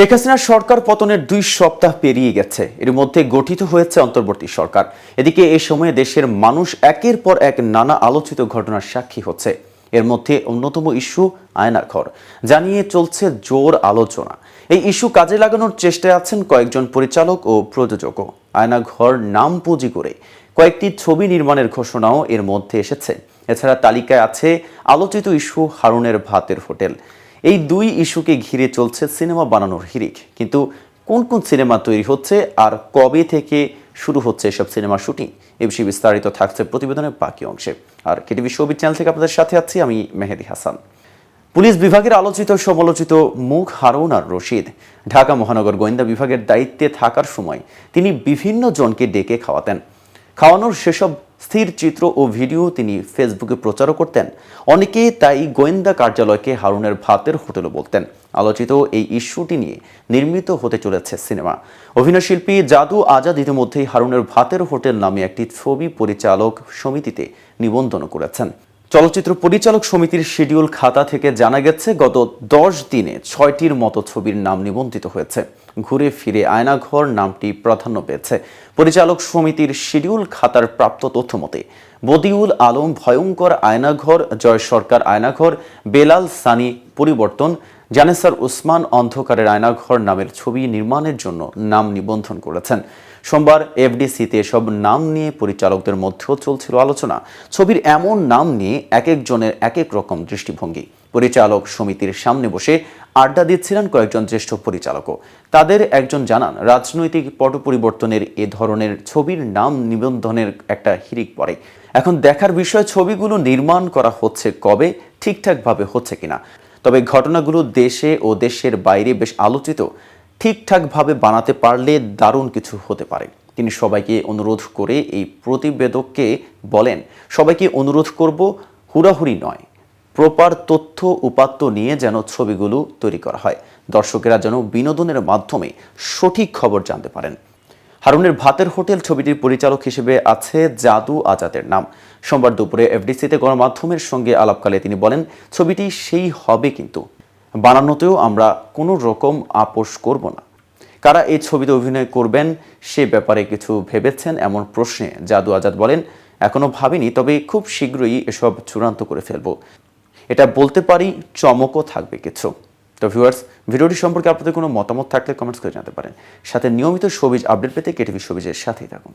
শেখ হাসিনার সরকার পতনের দুই সপ্তাহ পেরিয়ে গেছে। এর মধ্যে গঠিত হয়েছে অন্তর্বর্তী সরকার। এদিকে এই সময়ে দেশের মানুষ একের পর এক নানা আলোচিত ঘটনার সাক্ষী হচ্ছে। এর মধ্যে অন্যতম ইস্যু আয়নাঘর জানিয়ে চলছে জোর আলোচনা। এই ইস্যু কাজে লাগানোর চেষ্টায় আছেন কয়েকজন পরিচালক ও প্রযোজকও আয়নাঘর নাম পুঁজি করে কয়েকটি ছবি নির্মাণের ঘোষণাও এর মধ্যে এসেছে। এছাড়া তালিকায় আছে আলোচিত ইস্যু হারুনের ভাতের হোটেল। এই দুই ইস্যুকে ঘিরে চলছে সিনেমা বানানোর হিরিক কিন্তু কোন কোন সিনেমা তৈরি হচ্ছে আর কবে থেকে শুরু হচ্ছে এসব সিনেমার শুটিং, এ বিষয়ে বিস্তারিত থাকছে প্রতিবেদনের বাকি অংশে। আর কেটিভি শোবির চ্যানেল থেকে আপনাদের সাথে আছি আমি মেহেদি হাসান। পুলিশ বিভাগের আলোচিত, সমালোচিত মুখ হারুন আর রশিদ। ঢাকা মহানগর গোয়েন্দা বিভাগের দায়িত্বে থাকার সময় তিনি বিভিন্ন জনকে ডেকে খাওয়াতেন। খাওয়ানোর সেসব স্থির চিত্র ও ভিডিও তিনি ফেসবুকে প্রচারও করতেন। অনেকেই তাই গোয়েন্দা কার্যালয়কে হারুনের ভাতের হোটেলও বলতেন। আলোচিত এই ইস্যুটি নিয়ে নির্মিত হতে চলেছে সিনেমা। অভিনয়শিল্পী জাদু আজাদ ইতিমধ্যেই হারুনের ভাতের হোটেল নামে একটি ছবি পরিচালক সমিতিতে নিবন্ধন করেছেন। চলচ্চিত্র পরিচালক সমিতির শিডিউল খাতা থেকে জানা গেছে, গত দশ দিনে ছয়টির মতো ছবির নাম নিবন্ধিত হয়েছে। ঘুরে ফিরে আয়নাঘর নামটি প্রাধান্য পেয়েছে। পরিচালক সমিতির শিডিউল খাতার প্রাপ্ত তথ্য মতে, বদিউল আলম ভয়ঙ্কর আয়নাঘর, জয় সরকার আয়নাঘর, বেলাল সানি পরিবর্তন জানেসার উসমান অন্ধকারের আয়নাঘর নামের ছবি নির্মাণের জন্য নাম নিবন্ধন করেছেন। সোমবার এফডিসিতে এসব নাম নিয়ে পরিচালকদের মধ্যেও চলছিল আলোচনা। ছবির এমন নাম নিয়ে এক একজনের এক এক রকম দৃষ্টিভঙ্গি। পরিচালক সমিতির সামনে বসে আড্ডা দিচ্ছিলেন কয়েকজন জ্যেষ্ঠ পরিচালকও। তাদের একজন জানান, রাজনৈতিক পট পরিবর্তনের এ ধরনের ছবির নাম নিবন্ধনের একটা হিরিক পড়ে। এখন দেখার বিষয়, ছবিগুলো নির্মাণ করা হচ্ছে কবে, ঠিকঠাকভাবে হচ্ছে কিনা? তবে ঘটনাগুলো দেশে ও দেশের বাইরে বেশ আলোচিত। ঠিকঠাকভাবে বানাতে পারলে দারুণ কিছু হতে পারে। তিনি সবাইকে অনুরোধ করে এই প্রতিবেদককে বলেন, সবাইকে অনুরোধ করব, হুড়াহুড়ি নয়। প্রপার তথ্য উপাত্ত নিয়ে যেন ছবিগুলো তৈরি করা হয়। দর্শকেরা যেন বিনোদনের মাধ্যমে সঠিক খবর জানতে পারেন। হারুনের ভাতের হোটেল ছবিটির পরিচালক হিসেবে আছে জাদু আজাদের নাম। সোমবার দুপুরে এফডিসিতে গণমাধ্যমের সঙ্গে আলাপকালে তিনি বলেন, ছবিটি সেই হবে কিন্তু। বানানোতেও আমরা কোনো রকম আপোষ করব না। কারা এই ছবিতে অভিনয় করবেন সে ব্যাপারে কিছু ভেবেছেন? এমন প্রশ্নে জাদু আজাদ বলেন, এখনও ভাবিনি, তবে খুব শীঘ্রই এসব চূড়ান্ত করে ফেলব। এটা বলতে পারি, চমকও থাকবে কিছু। তো ভিউয়ার্স ভিডিওটি সম্পর্কে আপনাদের কোনো মতামত থাকলে কমেন্টস করে জানাতে পারেন। সাথে নিয়মিত সবিজ আপডেট পেতে কেটিভি সবিজের সাথেই থাকুন।